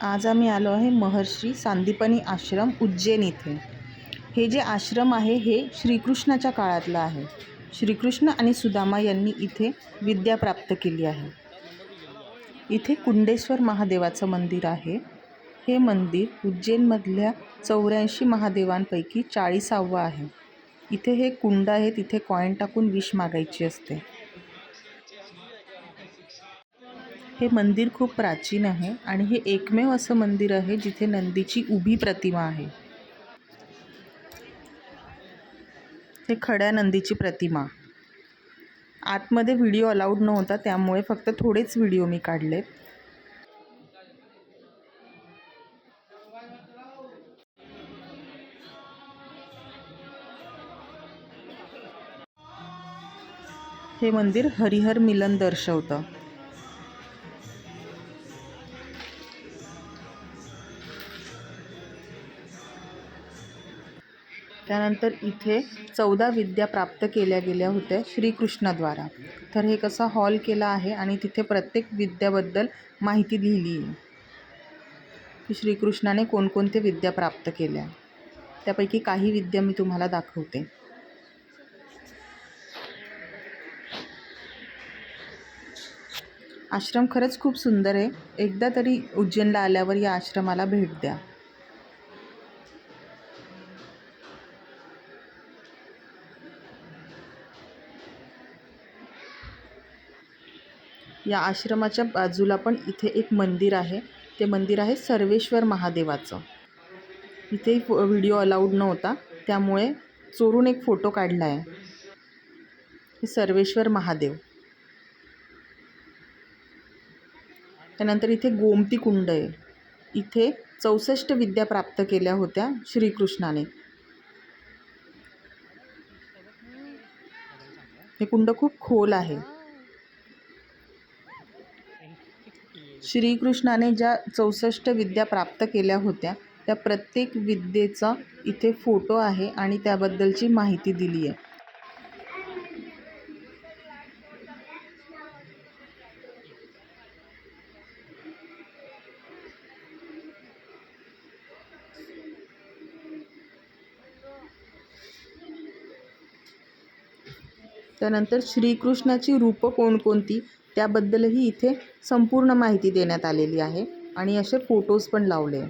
आज आम्ही आलो आहे महर्षी सांदीपनी आश्रम उज्जैन इथे. हे जे आश्रम आहे हे श्रीकृष्णाच्या काळातलं आहे. श्रीकृष्ण आणि सुदामा यांनी इथे विद्या प्राप्त केली आहे. इथे कुंडेश्वर महादेवाचं मंदिर आहे. हे मंदिर उज्जैनमधल्या चौऱ्याऐंशी महादेवांपैकी चाळीसावं आहे. इथे हे कुंड आहे तिथे कॉईन टाकून विष मागायची असते. हे मंदिर खूप प्राचीन आहे आणि हे एकमेव असं मंदिर आहे जिथे नंदीची उभी प्रतिमा आहे. हे खड्या नंदीची प्रतिमा. आतमध्ये व्हिडिओ अलाउड नव्हता त्यामुळे फक्त थोडेच व्हिडिओ मी काढलेत. हे मंदिर हरिहर मिलन दर्शवतं. त्यानंतर इथे चौदा विद्या प्राप्त केल्या गेल्या होत्या श्रीकृष्णाद्वारा. तर हे कसा हॉल केला आहे आणि तिथे प्रत्येक विद्याबद्दल माहिती लिहिली. आहे की श्रीकृष्णाने कोणकोणते विद्या प्राप्त केल्या. त्यापैकी काही विद्या मी तुम्हाला दाखवते. आश्रम खरंच खूप सुंदर आहे. एकदा तरी उज्जैनला आल्यावर या आश्रमाला भेट द्या. या आश्रमाच्या बाजूला पण इथे एक मंदिर आहे. ते मंदिर आहे सर्वेश्वर महादेवाचं. इथे व्हिडिओ अलाउड नव्हता. त्यामुळे चोरून एक फोटो काढला आहे हे सर्वेश्वर महादेव. त्यानंतर इथे गोमती कुंड आहे. इथे चौसष्ट विद्या प्राप्त केल्या होत्या श्रीकृष्णाने. हे कुंड खूप खोल आहे. श्रीकृष्णाने ज्या चौसष्ट विद्या प्राप्त केल्या होत्या त्या प्रत्येक विद्येचा इथे फोटो आहे आणि त्याबद्दलची माहिती दिली आहे. त्यानंतर श्रीकृष्णाची रूपं कोणकोणती? त्याबद्दलही इथे संपूर्ण माहिती देण्यात आलेली आहे आणि असे फोटोज पण लावले